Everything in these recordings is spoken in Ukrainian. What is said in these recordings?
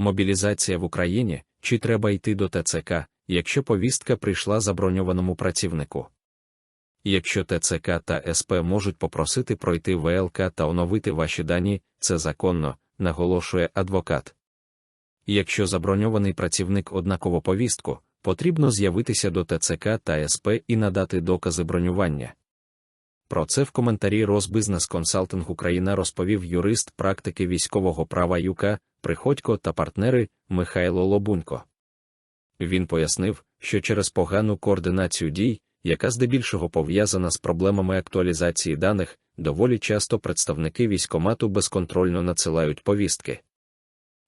Мобілізація в Україні чи треба йти до ТЦК, якщо повістка прийшла заброньованому працівнику. Якщо ТЦК та СП можуть попросити пройти ВЛК та оновити ваші дані, це законно, наголошує адвокат. Якщо заброньований працівник однаково повістку, потрібно з'явитися до ТЦК та СП і надати докази бронювання. Про це в коментарі Розбизнес Консалтинг Україна розповів юрист практики військового права ЮК, Приходько та партнери Михайло Лобунько. Він пояснив, що через погану координацію дій, яка здебільшого пов'язана з проблемами актуалізації даних, доволі часто представники військомату безконтрольно надсилають повістки.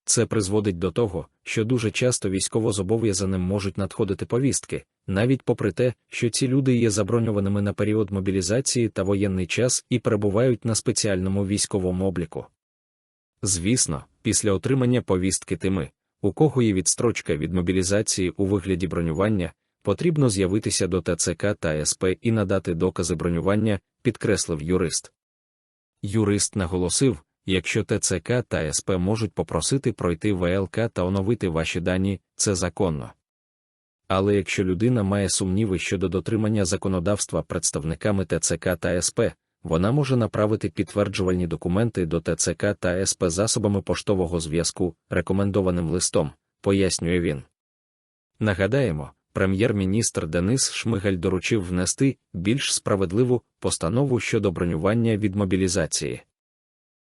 Це призводить до того, що дуже часто військовозобов'язаним можуть надходити повістки, навіть попри те, що ці люди є заброньованими на період мобілізації та воєнний час і перебувають на спеціальному військовому обліку. Звісно, після отримання повістки тими, у кого є відстрочка від мобілізації у вигляді бронювання, потрібно з'явитися до ТЦК та СП і надати докази бронювання, підкреслив юрист. Юрист наголосив, якщо ТЦК та СП можуть попросити пройти ВЛК та оновити ваші дані, це законно. Але якщо людина має сумніви щодо дотримання законодавства представниками ТЦК та СП, вона може направити підтверджувальні документи до ТЦК та СП засобами поштового зв'язку, рекомендованим листом, пояснює він. Нагадаємо, прем'єр-міністр Денис Шмигаль доручив внести більш справедливу постанову щодо бронювання від мобілізації.